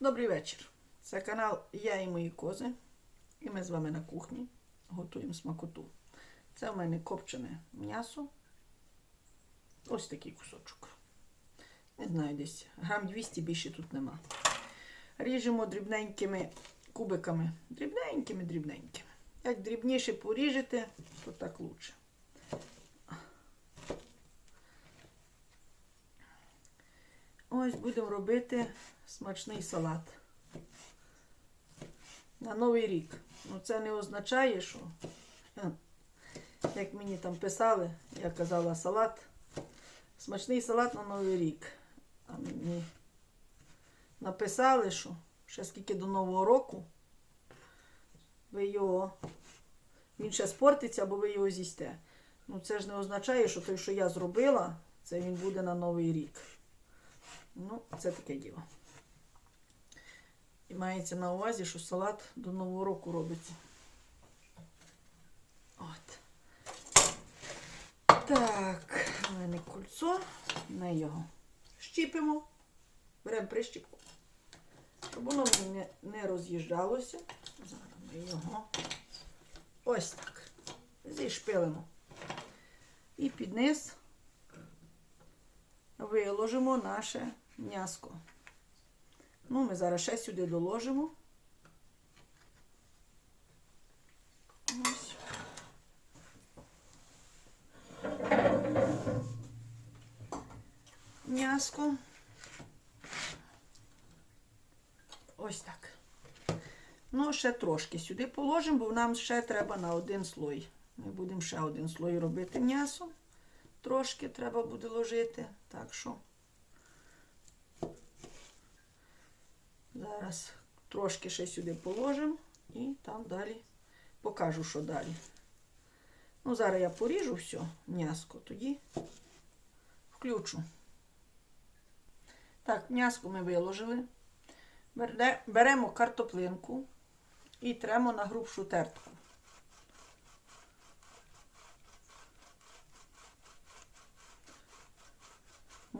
Добрий вечір. Це канал Я і мої кози. І ми з вами на кухні готуємо смакоту. Це в мене копчене м'ясо. Ось такий кусочок. Не знаю, десь грам 200 більше тут нема. Ріжемо дрібненькими кубиками. Дрібненькими, дрібненькими. Як дрібніше поріжете, то так лучше. Ось будемо робити смачний салат. На Новий рік. Ну це не означає, що, як мені там писали, я казала салат. Смачний салат на Новий рік. А мені написали, що ще скільки до Нового року ви його. Він ще спортиться, або ви його з'їсте. Ну це ж не означає, що той, що я зробила, це він буде на Новий рік. Ну, це таке діло. І мається на увазі, що салат до Нового року робиться. От. Так, у мене кольцо. Ми його щіпимо. Беремо прищіпку. Щоб воно не, не роз'їжджалося. Зараз ми його ось так. Зішпилимо. І під низ виложимо наше м'яско. Ну, ми зараз ще сюди доложимо. Ось. М'яско. Ось так. Ну, ще трошки сюди положимо, бо нам ще треба на один слой. Ми будемо ще один слой робити м'ясо. Трошки треба буде ложити. Так що. Зараз трошки ще сюди положимо і там далі покажу, що далі. Ну, зараз я поріжу все м'яско, тоді включу. Так, м'яско ми виложили. Беремо картоплинку і тремо на грубшу тертку.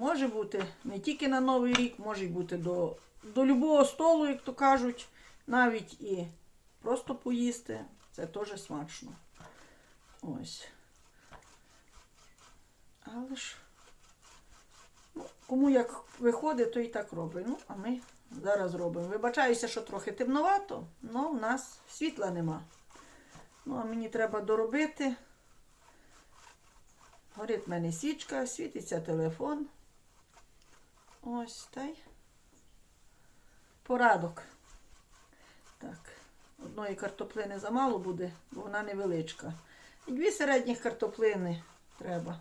Може бути не тільки на Новий рік, може бути до, до любого столу, як то кажуть, навіть і просто поїсти. Це теж смачно. Ось. Але ж, ну, кому як виходить, то і так робить. Ну, а ми зараз робимо. Вибачаюся, що трохи темновато, але в нас світла нема. Ну, а мені треба доробити. Горить в мене січка, світиться телефон. Ось та й порадок. Так, одної картоплини замало буде, бо вона невеличка. І дві середніх картоплини треба.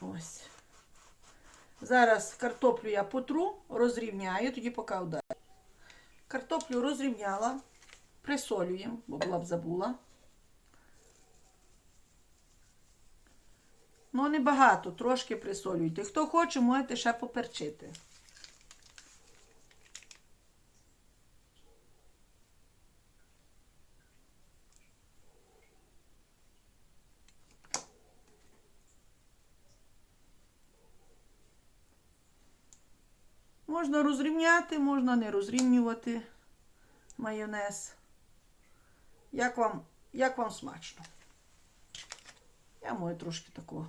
Ось. Зараз картоплю я потру, розрівняю, тоді поки вдаю. Картоплю розрівняла, присолюємо, бо була б забула. Ну, не багато, трошки присолюйте. Хто хоче, можете ще поперчити. Можна розрівняти, можна не розрівнювати майонез. Як вам, як вам смачно? Я мою трошки такого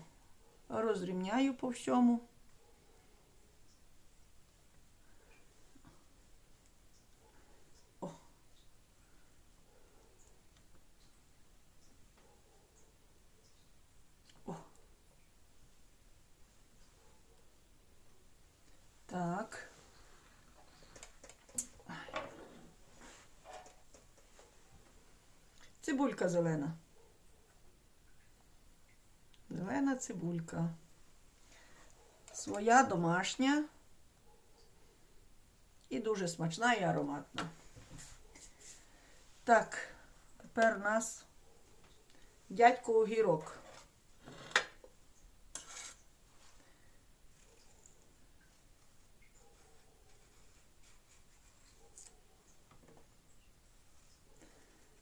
розрівняю по всьому. Так. Цибулька зелена. Зелена цибулька. Своя домашня і дуже смачна і ароматна. Так, тепер у нас дядько огірок.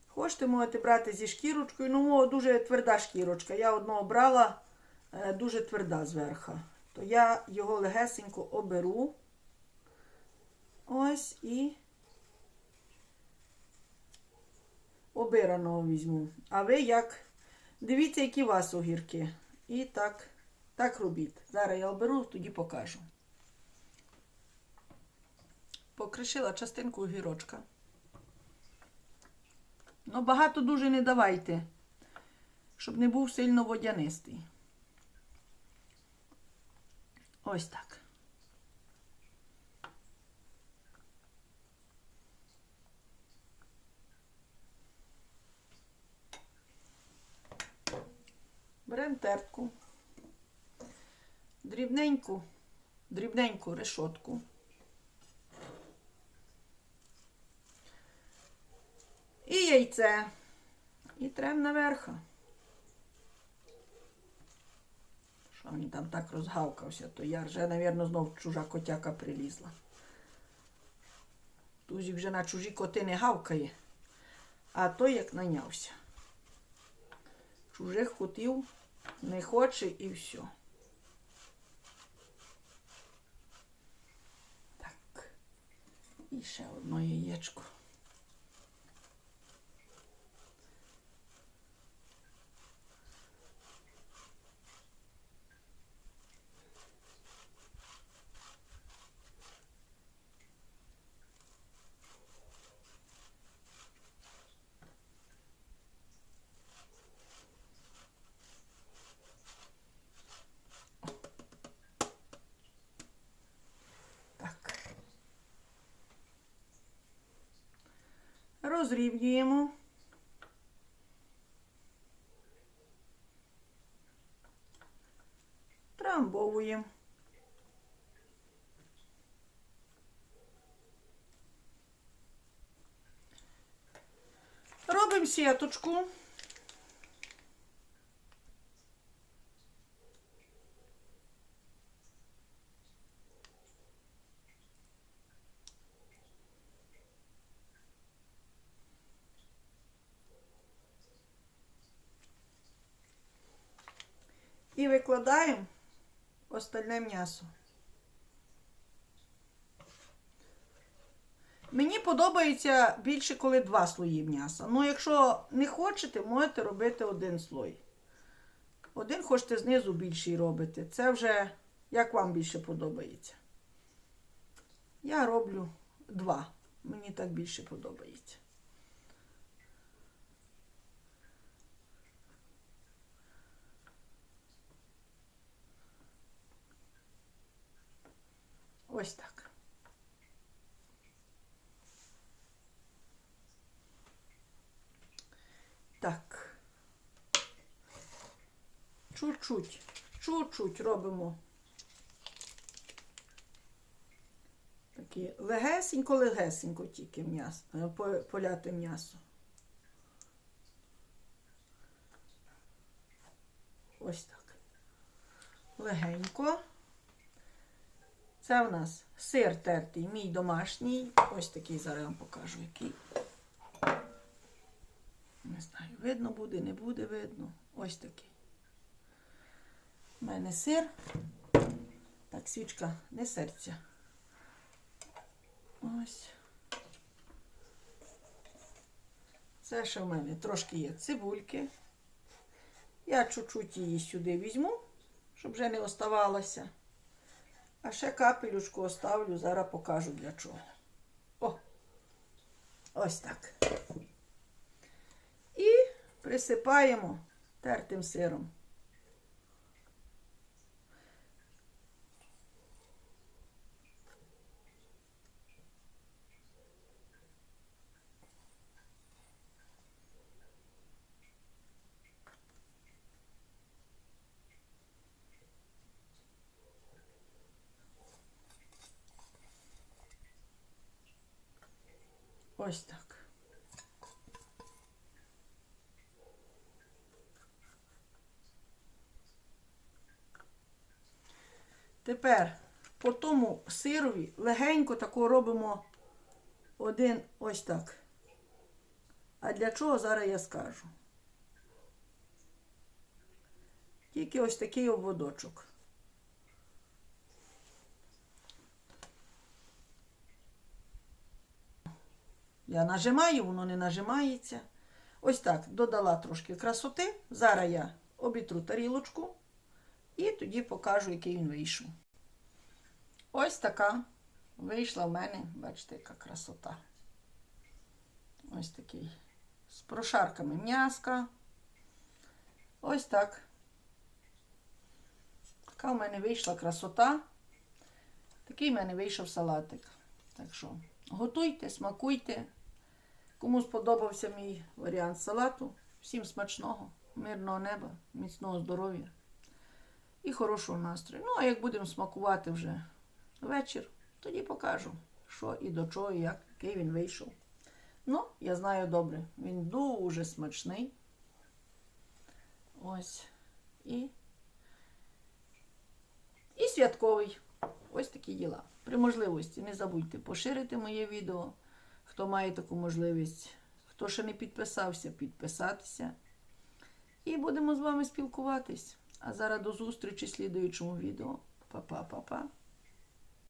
Хочете, можете брати зі шкірочкою. Ну, дуже тверда шкірочка. Я одного брала дуже тверда зверха. То я його легесенько оберу. Ось і обираного візьму. А ви як? Дивіться, які у вас огірки. І так, так робіть. Зараз я оберу, тоді покажу. Покришила частинку огірочка. Ну, багато дуже не давайте, щоб не був сильно водянистий. Ось так. Беремо тертку, дрібненьку, дрібненьку решотку. І яйце. І трем наверху. Що він там так розгавкався, то я вже, мабуть, знов чужа котяка прилізла. Тузік вже на чужі коти не гавкає, а той як нанявся. Чужих котів не хоче і все. Так. І ще одно яєчко. Так. Розрівнюємо. Трамбовуємо. Робимо сіточку. І викладаємо остальне м'ясо. Мені подобається більше, коли два слої м'яса. Ну, якщо не хочете, можете робити один слой. Один хочете знизу більший робити. Це вже як вам більше подобається. Я роблю два. Мені так більше подобається. Ось так. Так. Чуть-чуть, чуть-чуть робимо. Такі легесенько, легесенько тільки м'ясо, е, поляти м'ясо. Ось так. Легенько. Це в нас сир тертий, мій домашній. Ось такий зараз вам покажу, який. Не знаю, видно буде, не буде видно. Ось такий. У мене сир. Так, свічка, не серця. Ось. Це ще в мене трошки є цибульки. Я чуть-чуть її сюди візьму, щоб вже не оставалося. А ще капелюшку оставлю, зараз покажу для чого. О! Ось так. І присипаємо тертим сиром. Ось так. Тепер по тому сирові легенько тако робимо один ось так. А для чого зараз я скажу? Тільки ось такий обводочок. Я нажимаю, воно не нажимається. Ось так, додала трошки красоти. Зараз я обітру тарілочку і тоді покажу, який він вийшов. Ось така вийшла в мене, бачите, яка красота. Ось такий. З прошарками м'яска. Ось так. Така в мене вийшла красота. Такий в мене вийшов салатик. Так що готуйте, смакуйте. Кому сподобався мій варіант салату, всім смачного, мирного неба, міцного здоров'я і хорошого настрою. Ну, а як будемо смакувати вже вечір, тоді покажу, що і до чого, і як, який він вийшов. Ну, я знаю добре, він дуже смачний. Ось. І, і святковий. Ось такі діла. При можливості не забудьте поширити моє відео, хто має таку можливість. Хто ще не підписався, підписатися. І будемо з вами спілкуватись. А зараз до зустрічі в слідуючому відео. Па-па-па-па.